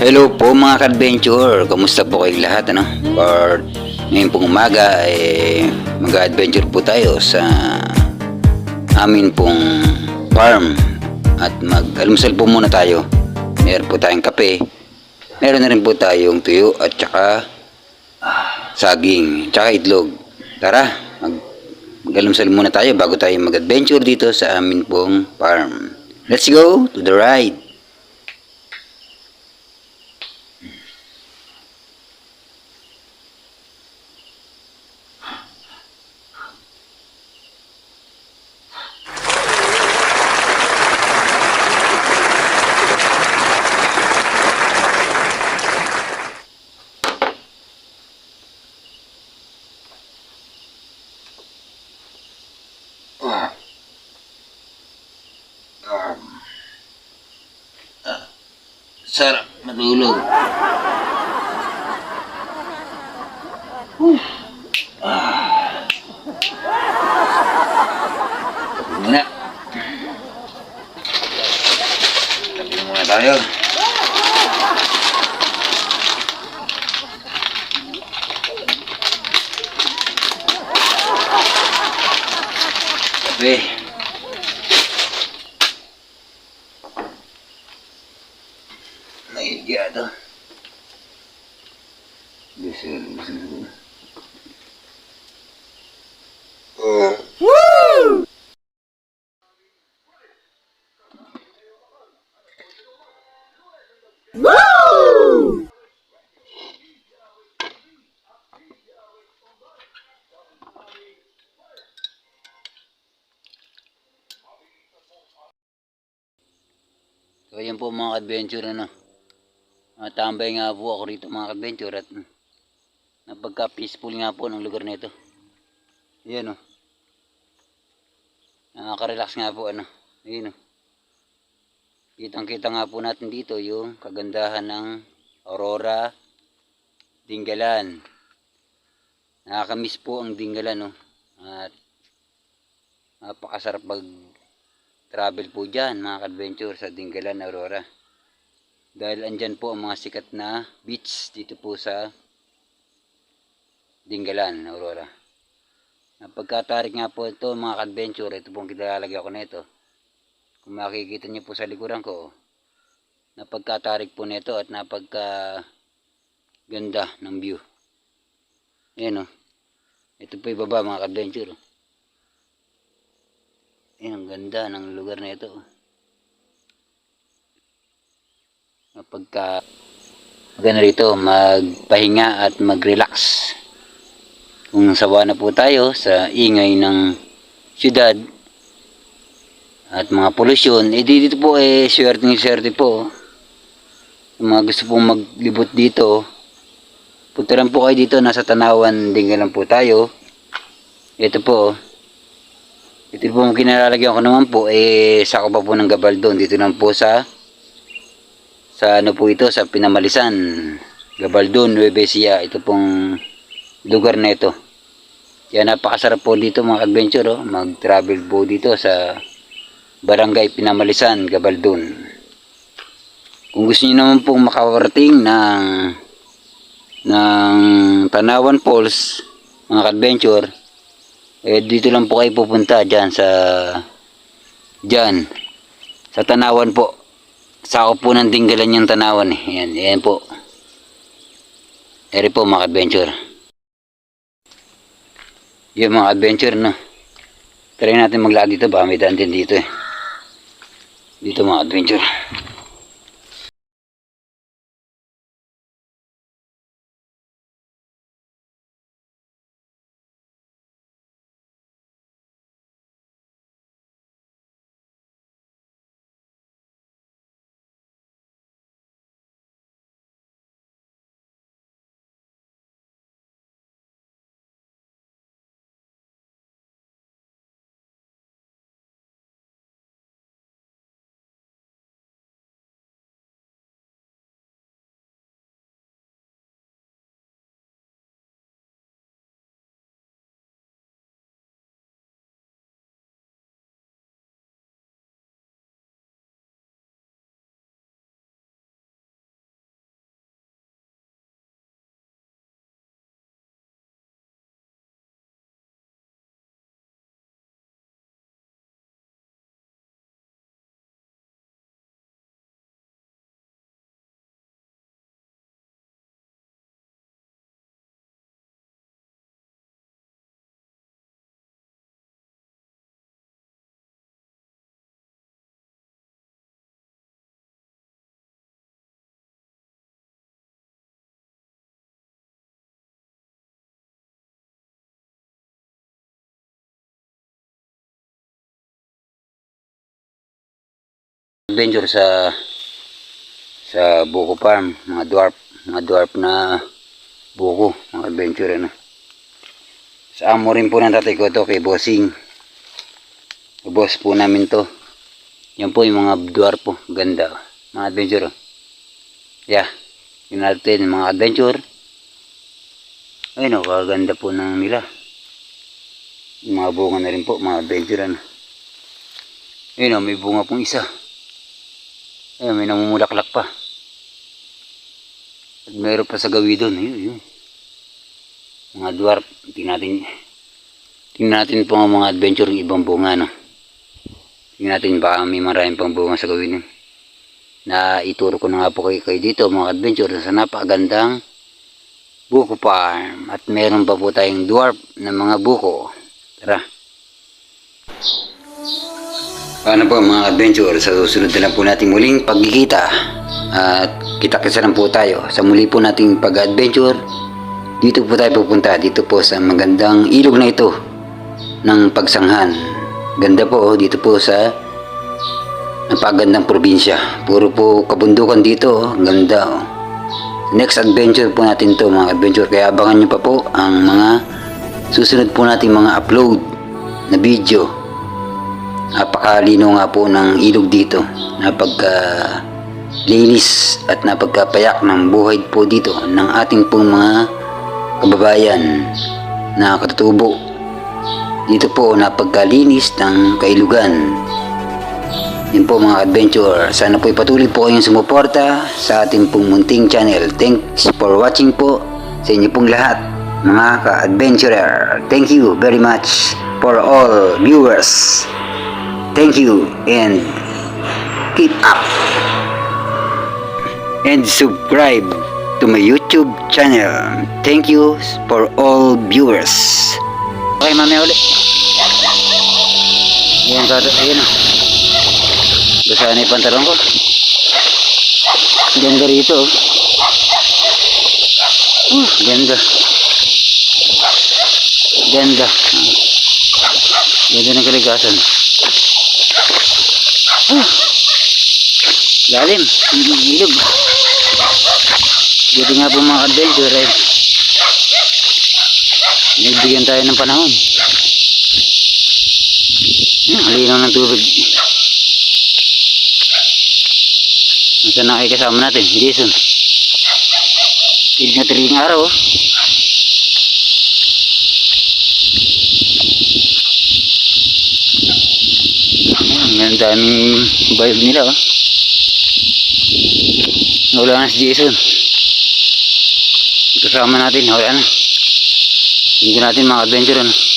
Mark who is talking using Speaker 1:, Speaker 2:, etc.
Speaker 1: Hello po mga ka-adventure, kamusta po kayong lahat ano? For ngayon pong umaga eh, mag-adventure po tayo sa amin pong farm at mag-almusal po muna tayo. Meron po tayong kape, meron na rin po tayong tuyo at saka saging, tsaka itlog. Tara, mag mag-almusal muna tayo bago tayo mag-adventure dito sa amin pong farm. Let's go to the ride! Sarap matulog. Ah. Tabi muna. Tabi muna tayo. Tabi. Naihiya So yan po mga adventure ano. Matambay nga po ako rito mga adventure at mm, napagka peaceful nga po ng lugar nito. Yan o. Nakaka-relax nga po ano. Ayun o. Kitang kita nga po natin dito yung kagandahan ng Aurora Dinggalan. Nakakamiss po ang Dinggalan no. At napakasarap pag travel po dyan mga adventure sa Dinggalan Aurora. Dahil andyan po ang mga sikat na beach dito po sa Dinggalan Aurora. Napagkatarik nga po ito mga adventure ito pong kilalagay ako nito. Kung makikita niyo po sa likuran ko napagkatarik po nito at napagka ganda ng view. Ayan o ito po yung baba mga adventure Ayan, ang ganda ng lugar na ito. Kapagka maganda rito, magpahinga at mag-relax. Kung sawa na po tayo sa ingay ng syudad at mga polusyon, eh dito po eh, swerte ni swerte po. Yung mga gusto pong maglibot dito, puntaran po kayo dito, nasa Tanawan din lang po tayo. Ito po, ito po ang kinalalagyan ko naman po, eh, sako pa po ng gabaldon. Dito lang po sa, sa ano po ito, sa Pinamalisan. Gabaldon, Nuevesia. Ito pong lugar na ito. Yan, napakasarap po dito mga adventure, oh. Mag-travel po dito sa Barangay Pinamalisan, Gabaldon. Kung gusto niyo naman pong makawarating ng ng Tanawan Falls, mga adventure, eh dito lang po kayo pupunta diyan sa diyan sa Tanawan po. Sakop po ng tinggalan yung Tanawan eh. Yan, yan po. Eri po mga adventure. Yung mga adventure no. Try natin maglakad dito ba may daan din dito eh. Dito mga adventure. Adventure sa sa buko farm, mga dwarf, mga dwarf na buko, mga adventure ano. Sa amo rin po ng tatay ko to kay Bossing. Boss po namin to. Yan po yung mga dwarf po, ganda. Mga adventure. oh. Yeah, yun natin mga adventure. Ayun o, kaganda po ng nila. Yung mga bunga na rin po, mga adventure ano. Ayun o, may bunga pong isa. Ayun, may namumulaklak pa. At meron pa sa gawi doon. Ayun, yun. Mga dwarf. Tingnan natin. Tingnan natin po ang mga adventure ng ibang bunga. No? Tingnan natin baka may maraming pang bunga sa gawi nun. Na ituro ko na nga po kayo, kayo dito mga adventure sa napakagandang buko farm. At meron pa po tayong dwarf na mga buko. Tara. Paano po mga adventure sa susunod na po nating muling pagkikita. At kita-kisa lang po tayo sa muli po nating pag-adventure. Dito po tayo pupunta dito po sa magandang ilog na ito ng pagsanghan. Ganda po oh, dito po sa napagandang probinsya. Puro po kabundukan dito oh. ganda oh. next adventure po natin to mga adventure kaya abangan nyo pa po ang mga susunod po nating mga upload na video napakalino nga po ng ilog dito. Napagka linis at napagkapayak ng buhay po dito ng ating pong mga kababayan na katutubo. Dito po napagkalinis ng kailugan. Yun po mga adventure sana po ipatuloy po kayong sumuporta sa ating pong munting channel. Thanks for watching po sa inyo pong lahat mga ka-adventurer. Thank you very much for all viewers Thank you and keep up and subscribe to my YouTube channel. Thank you for all viewers. Okay, mamaya ulit. Ayan, tata, ayan o. Basa na yung pantalon ko. Ganda rito. oh. Uh, ganda. Ganda. Ganda ng kalikasan. Ah, lalim, ilog. Buti nga po mga adventure eh. Nagbigyan tayo ng panahon. Hmm, ang linaw ng tubig. Nasaan na kayo kasama natin? Jason. Tilig na tilig araw oh. Ang daming bayog nila oh. Wala na si Jason. Kasama natin, wala na. Hindi natin mga adventure ano.